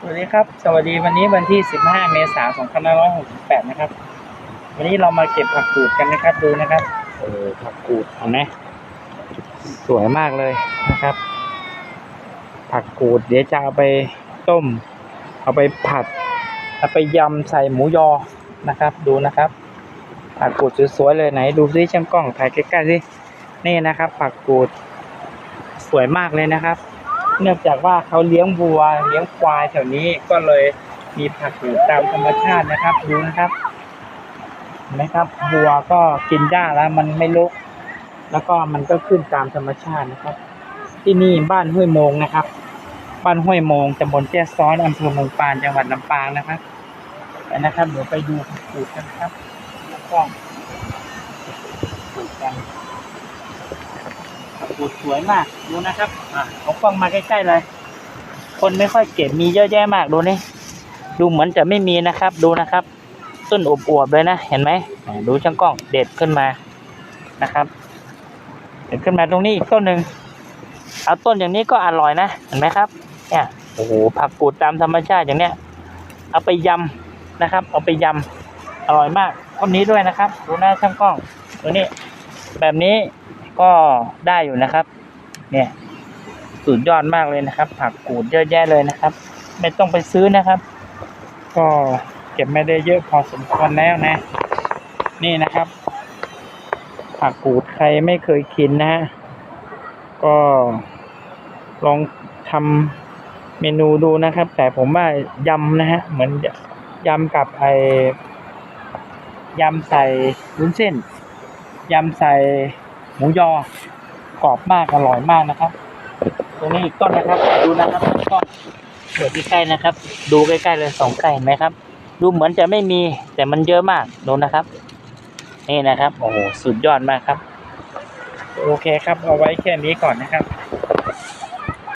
สวัสดีครับ สวัสดีวันนี้วันที่ 15 เมษายน 2568 นะครับ วันนี้เรามาเก็บผักกูดกันนะครับ ดูนะครับ เออ ผักกูดเห็นไหมสวยมากเลยนะครับ ผักกูด เดี๋ยวจะเอาไปต้ม เอาไปผัด เอาไปยำใส่หมูยอ นะครับ ดูนะครับ ผักกูดสวยๆเลยไหน ดูซิช่างกล้องถ่ายใกล้ๆสิ นี่นะครับ ผักกูด สวยมากเลยนะครับ เนื่องจากว่าเขาเลี้ยงวัวเลี้ยงควายแถวนี้ก็เลยมีผักอยู่ตามธรรมชาตินะครับดูนะครับเห็นไหมครับวัวก็กินหญ้าแล้วมันไม่ลุก แล้วก็มันก็ขึ้นตามธรรมชาตินะครับ ที่นี่บ้านห้วยโมงนะครับ บ้านห้วยโมงตำบลแจ้ซ้อนอำเภอเมืองปานจังหวัดลำปางนะครับนะครับเดี๋ยวไปดูผักกูกันครับแล้วก็ปลูกกัน ผักกูดสวยมากดูนะครับอะเอากล้องมาใกล้ๆเลย คนไม่ค่อยเก็บมีเยอะแยะมากดูนี่ดูเหมือนจะไม่มีนะครับ ดูนะครับ ต้นอวบๆเลยนะเห็นไหมดูช่างกล้องเด็ดขึ้นมานะครับเด็ดขึ้นมาตรงนี้อีกต้นหนึ่งเอาต้นอย่างนี้ก็อร่อยนะเห็นไหมครับเนี่ยโอ้โหผักกูดตามธรรมชาติอย่างเนี้ยเอาไปยำนะครับ เอาไปยำอร่อยมากต้นนี้ด้วยนะครับ ดูหน้าช่างกล้องตัวนี้แบบนี้ ก็ได้อยู่นะครับ เนี่ยสุดยอดมากเลยนะครับ ผักกูดเยอะแยะเลยนะครับ ไม่ต้องไปซื้อนะครับ ก็เก็บไม่ได้เยอะพอสมควรแล้วนะ นี่นะครับ ผักกูดใครไม่เคยกินนะฮะก็ลองทำเมนูดูนะครับ แต่ผมว่ายำนะฮะเหมือนยำกับไอยำใส่วุ้นเส้นยำใส่ หมูยอกรอบมากอร่อยมากนะครับ ตรงนี้อีกต้นนะครับ ดูนะครับก็เดี๋ยวใกล้ๆนะครับ ดูใกล้ๆเลยสองใกล้เห็นไหมครับ ดูเหมือนจะไม่มีแต่มันเยอะมากดูนะครับ นี่นะครับโอ้โหสุดยอดมากครับ โอเคครับ เอาไว้แค่นี้ก่อนนะครับ